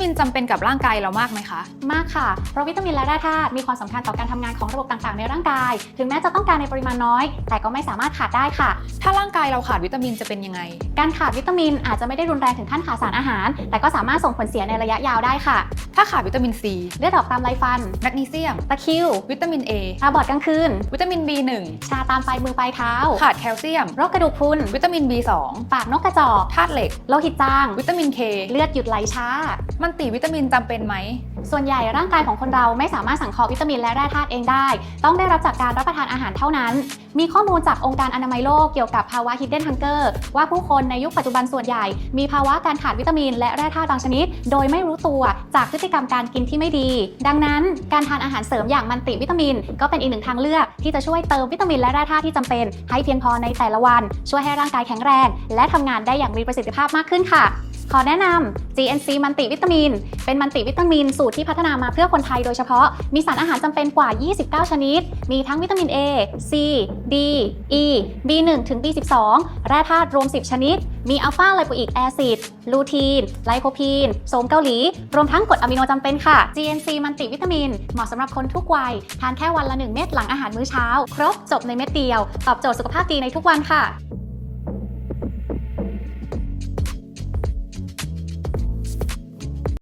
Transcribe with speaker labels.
Speaker 1: มินจำเป็นกับร่างกายเรามากไหมคะ
Speaker 2: มากค่ะ เพราะวิตามินและแร่ธาตุมีความสำคัญต่อการทำงานของระบบต่างๆ ในร่างกาย ถึงแม้จะต้องการในปริมาณน้อย แต่ก็ไม่สามารถขาดได้ค่ะ
Speaker 1: ถ้าร่างกายเราขาดวิตามินจะเป็นยังไง
Speaker 2: การขาดวิตามินอาจจะไม่ได้รุนแรงถึงขั้นขาดสารอาหาร แต่ก็สามารถส่งผลเสียในระยะยาวได้ค่ะ
Speaker 1: ถ้าขาดวิตามินซี
Speaker 2: เลือดออกตามไรฟัน
Speaker 1: แมกนีเซียม
Speaker 2: ตะคริว
Speaker 1: วิตามิน A
Speaker 2: ตาบอดกลางคืน
Speaker 1: วิตามิน B1
Speaker 2: ชาตามปลายมือปลายเท้า
Speaker 1: ขาดแคลเซียม
Speaker 2: โรคกระดูกพรุน
Speaker 1: วิตามิน B2
Speaker 2: ปากนกกระจอก
Speaker 1: ธาตุเหล็ก
Speaker 2: โลหิตจาง
Speaker 1: วิตามิน K
Speaker 2: เลือดหยุดไหลช้า
Speaker 1: มันันติวิตามินจำเป็นไหม
Speaker 2: ส่วนใหญ่ร่างกายของคนเราไม่สามารถสังเคราะห์วิตามินและแร่ธาตุเองได้ ต้องได้รับจากการรับประทานอาหารเท่านั้น มีข้อมูลจากองค์การอนามัยโลกเกี่ยวกับภาวะ hidden hunger ว่าผู้คนในยุคปัจจุบันส่วนใหญ่ มีภาวะการขาดวิตามิน และแร่ธาตุบางชนิด โดยไม่รู้ตัวจากพฤติกรรมการกินที่ไม่ดี ดังนั้น การทานอาหารเสริมอย่างมันติวิตามิน ก็เป็นอีกหนึ่งทางเลือกที่จะช่วยเติมวิตามินและแร่ธาตุที่จำเป็น ให้เพียงพอในแต่ละวัน ช่วยให้ร่างกายแข็งแรง และทำงานได้อย่างมีประสิทธิภาพมากขึ้นค่ะ ขอแนะนำ GNC มันติวิตามิน เป็นมันติวิตามิน สูตรที่พัฒนามาเพื่อคนไทยโดยเฉพาะ มีสารอาหารจำเป็นกว่า 29 ชนิด มีทั้งวิตามิน A C D E B1 ถึง B12 แร่ธาตุรวม 10 ชนิด มีอัลฟาไลโปอิกแอซิด ลูทีน ไลโคพีน โสมเกาหลี รวมทั้งกรดอะมิโนจำเป็นค่ะ GNC มันติวิตามิน เหมาะสำหรับคนทุกวัย ทานแค่วันละ 1 เม็ดหลังอาหารมื้อเช้า ครบจบในเม็ดเดียว ตอบโจทย์สุขภาพดีในทุกวันค่ะ